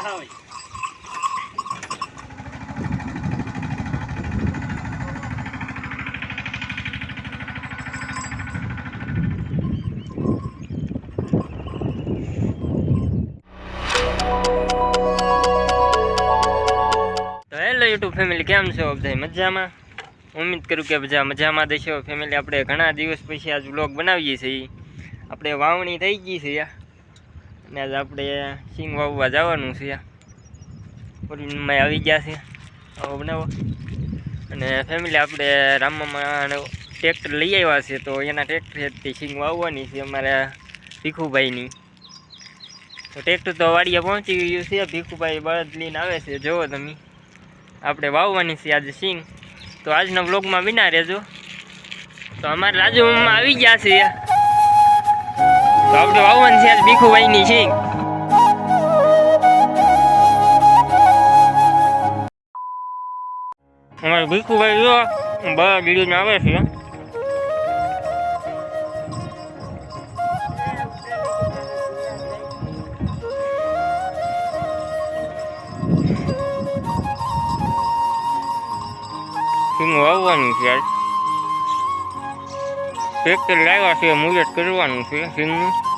હોય તો hello YouTube family, કેમ છો બધા મજામાં? ઉમ્મીદ કરું કે બધા મજામાં દેશો ફેમિલી, આપણે ઘણા દિવસ પછી આજ વ્લોગ બનાવીએ છીએ. આપણે વાવણી થઈ ગઈ છે યા અને આજ આપણે સિંગ વાવવા જવાનું છે. યા આવી ગયા છે આવો બનાવો અને ફેમિલી આપણે રામમાં ટ્રેક્ટર લઈ આવ્યા છે, તો એના ટ્રેક્ટરથી સિંગ વાવવાની છે અમારા ભીખુભાઈની. તો ટ્રેક્ટર તો વાડીએ પહોંચી ગયું છે, ભીખુભાઈ બળદ લઈને આવે છે, જુઓ તમે. આપણે વાવવાની છે આજે સિંગ તો આજના વ્લોગમાં વિના રહેજો. તો અમારે રાજુમાં આવી ગયા છે. તો આપણે વાવવાની છે, આજ ભીખુભાઈની છે. અમારે ભીખુભાઈ જો બળદ લઈને આવે છે. શું આવવાનું છે આજ? ટ્રેક્ટર લાવ્યા છે મુજબ કરવાનું છે સિંગનું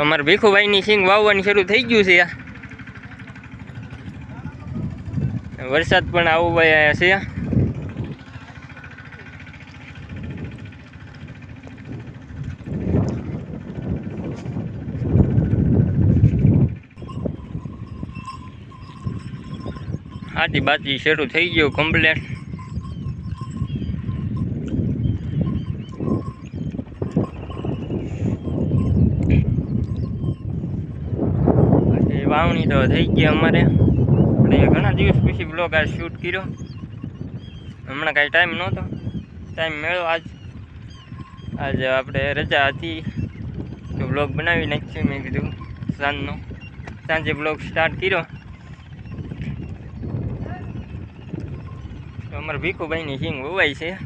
અમારે ભીખુભાઈની સિંગ વાવવાની શરૂ થઈ ગયું છે. વરસાદ પણ આવવા છે. હાથી બાજી શરૂ થઈ ગયું કમ્પ્લેટ પછી વાવણી તો થઈ ગયા અમારે. આપણે ઘણા દિવસ પછી બ્લોગ આજ શૂટ કર્યો. હમણાં કાંઈ ટાઈમ નહોતો. ટાઈમ મેળો આજ. આજે આપણે રજા હતી. તો બ્લોગ બનાવી નાખ્યો મેં કીધું સાંજનો. સાંજે બ્લોગ સ્ટાર્ટ કર્યો. તો અમારા ભીખુભાઈની સિંગ વવાય છે.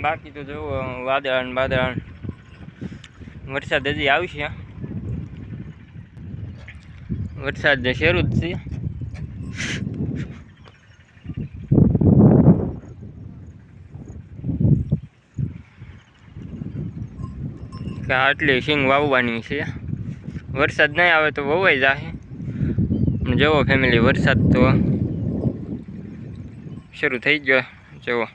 બાકી તો જુઓ વાદળ બાદળ વરસાદ હજી આવશે વરસાદ શરૂ જ છે. કે આટલી સિંગ વાવવાની છે. વરસાદ નહીં આવે તો વવાઈ જશે જવો ફેમિલી વરસાદ તો શરૂ થઈ ગયો જુઓ.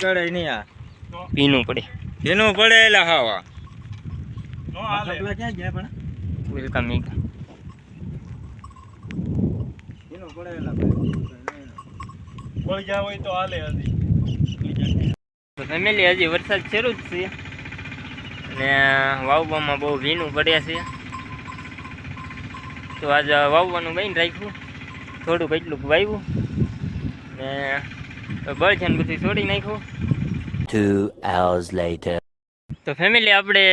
ફોટો નહીં આ. પીનું પડે. ભીનું પડે એટલે હાવા. નો હાલે. પેલા ક્યાં ગયા પણ? વેલકમ મીકા એનું પડે એટલે હોય તો હાલે હજી. ફેમિલી હજી વરસાદ શરૂ જ છે. અને વાવવામાં બહુ ભીનું પડ્યા છે. તો આજે વાવવાનું બહીને રાખ્યું. થોડુંક એટલું વાવ્યું. ને બળ છે બધું છોડી નાખ્યું. Two hours later. તો ફેમિલી આપણે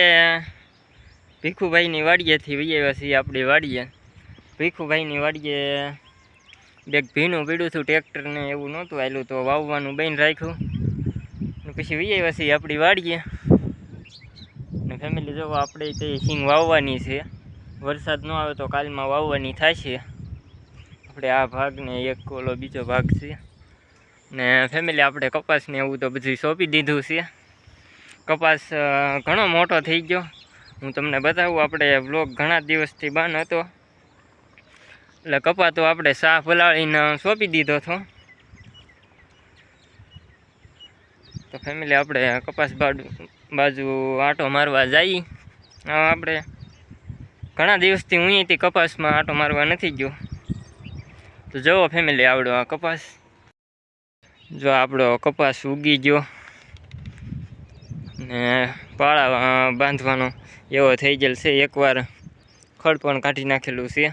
ભીખુભાઈની વાડીએથી વૈયા છીએ આપણી વાડીએ. ભીખુભાઈની વાડીએ બેગ ભીનું પીડ્યું હતું ટ્રેક્ટરને એવું નહોતું આવેલું તો વાવવાનું બહીને રાખ્યું. પછી વૈયા છીએ આપણી વાડીએ. ને ફેમિલી જો આપણે તે સિંગ વાવવાની છે. વરસાદ ન આવે તો કાલમાં વાવવાની થશે. આપણે આ ભાગને એક ઓલો બીજો ભાગ છે. ને ફેમિલી આપણે કપાસને એવું તો બધું સોંપી દીધું છે. કપાસ ઘણો મોટો થઈ ગયો. હું તમને બતાવું, આપણે બ્લોગ ઘણા દિવસથી બંધ હતો. એટલે કપા તો આપણે સાફ પલાળીને સોંપી દીધો હતો. તો ફેમિલી આપણે કપાસ બાજુ આંટો મારવા જઈ આપણે ઘણા દિવસથી હું અહીંથી કપાસમાં આંટો મારવા નથી ગયો. તો જુઓ ફેમિલી આવડો આ કપાસ. જો આપણો કપાસ ઉગી ગયો. ને પાળા બાંધવાનો એવો થઈ ગયેલ છે. એકવાર ખડ પણ કાઢી નાખેલું છે.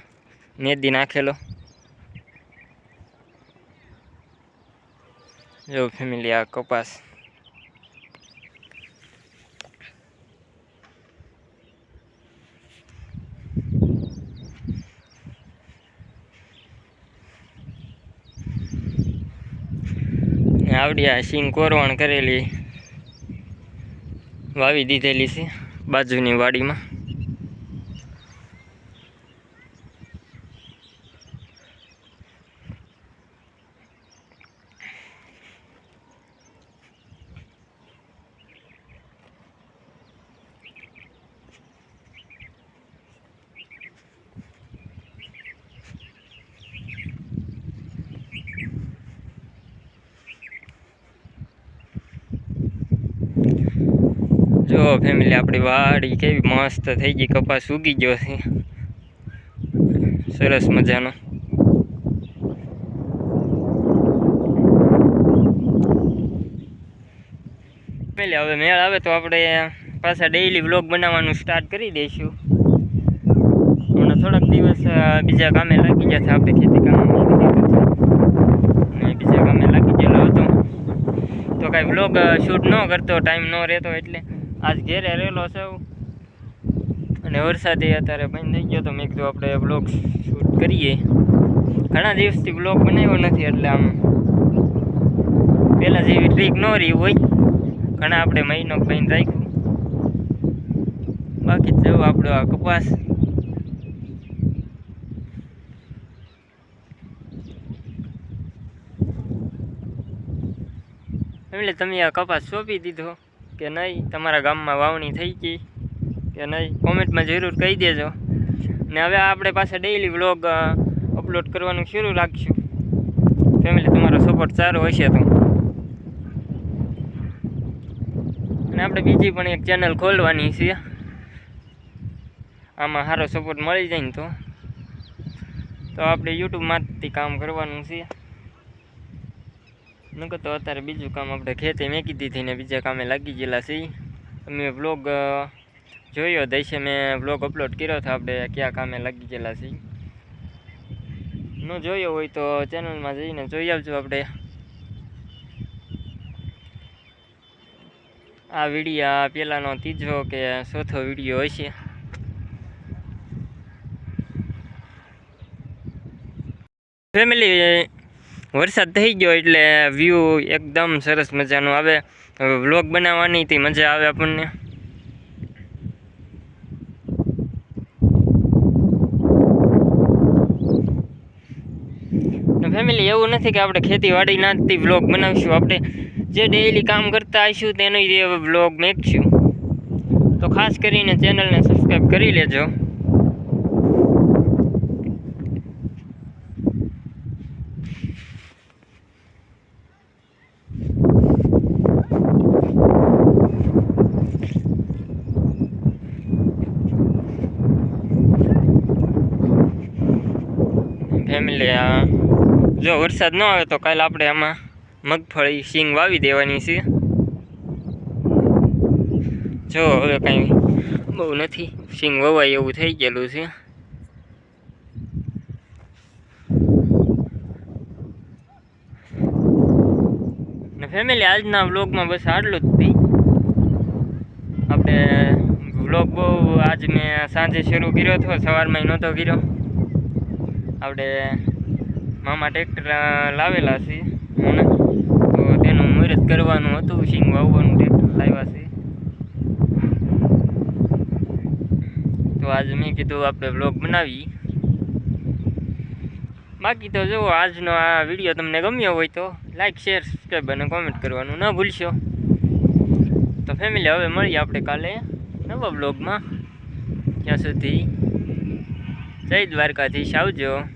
મેદી નાખેલો. જો ફેમિલી આ કપાસ ને સિંગ કોરવણ કરેલી વાવી દીધેલી છે બાજુની વાડીમાં. જો ફેમિલી આપણી વાડી કેવી મસ્ત થઈ ગઈ, કપાસ ઉગી ગયો છે. સરસ મજાનો. પેલે હવે મેળ આવે તો આપણે પાછા ડેઈલી વ્લોગ બનાવવાનું સ્ટાર્ટ કરી દઈશું. હમણાં થોડાક દિવસ બીજા કામે લાગી જશે આપણે ખેતી કામમાં બીજા કામે લાગી ગયેલો હતો. તો કાંઈ વ્લોગ શૂટ ન કરતો ટાઈમ ન રહેતો એટલે આજ ઘેરે રહેલો છે. અને વરસાદ એ અત્યારે બંધ થઈ ગયો તો મેં કીધું આપણે બ્લોગ શૂટ કરીએ. ઘણા દિવસથી બ્લોગ બનાવ્યો નથી એટલે આમ પહેલાં જેવી ટ્રીક ન રહી હોય. ઘણા આપણે મહિનો બંધ રાખ્યું. બાકી જવું આપણો આ કપાસ. એટલે તમે આ કપાસ સોંપી દીધો. કે નહીં, તમારા ગામમાં વાવણી થઈ ગઈ કે નહીં, કોમેન્ટમાં જરૂર કહી દેજો. ને હવે આપણે પાસે ડેઈલી વ્લોગ અપલોડ કરવાનું શરૂ રાખશું. ફેમિલી તમારો સપોર્ટ સારો હશે તો. અને આપણે બીજી પણ એક ચેનલ ખોલવાની છે. આમાં સારો સપોર્ટ મળી જાય ને તો. તો આપણે યુટ્યુબમાંથી કામ કરવાનું છે. નકર તો અત્યારે બીજું કામ આપણે ખેતી મેકી દીધી ને બીજા કામે લાગી ગયેલા છીએ. અમે વ્લોગ જોયો દઈશે મેં વ્લોગ અપલોડ કર્યો હતો આપણે કયા કામે લાગી ગયેલા છીએ. ન જોયો હોય તો ચેનલમાં જઈને જોઈ આવજો આપણે. આ વીડિયો પહેલાંનો ત્રીજો કે ચોથો વીડિયો હશે. ફેમિલી વરસાદ થઈ ગયો એટલે વ્યૂ એકદમ સરસ મજાનું આવે. હવે વ્લોગ બનાવવાની તે મજા આવે આપણને. ફેમિલી એવું નથી કે આપણે ખેતીવાડી નાથી વ્લોગ બનાવીશું. આપણે જે ડેઈલી કામ કરતા આવીશું, તેનો વ્લોગ મેકશું. તો ખાસ કરીને ચેનલને સબસ્ક્રાઈબ કરી લેજો ફેમિલી આ જો વરસાદ ન આવે તો કાલે આપણે આમાં મગફળી સિંગ વાવી દેવાની છે. જો હવે કાંઈ બહુ નથી. સિંગ વવાય એવું થઈ ગયેલું છે. ફેમિલી આજના વ્લોગમાં બસ આટલું જ થઈ. આપણે વ્લોગ બહુ આજ મેં સાંજે શરૂ કર્યો હતો, સવારમાં નહોતો કર્યો. આપણે મામા ટ્રેક્ટર લાવેલા છે હમણાં. તો તેનું મુહૂર્ત કરવાનું હતું સિંગ વાવવાનું ટ્રેક્ટર લાવ્યા છે. તો આજે મેં કીધું આપણે બ્લોગ બનાવી. બાકી તો જુઓ, આજનો આ વીડિયો તમને ગમ્યો હોય તો લાઈક શેર સબસ્ક્રાઈબ અને કોમેન્ટ કરવાનું ન ભૂલશો. તો ફેમિલી હવે મળીએ આપણે કાલે નવા બ્લોગમાં ત્યાં સુધી જય દ્વારકાધીશ, આવજો.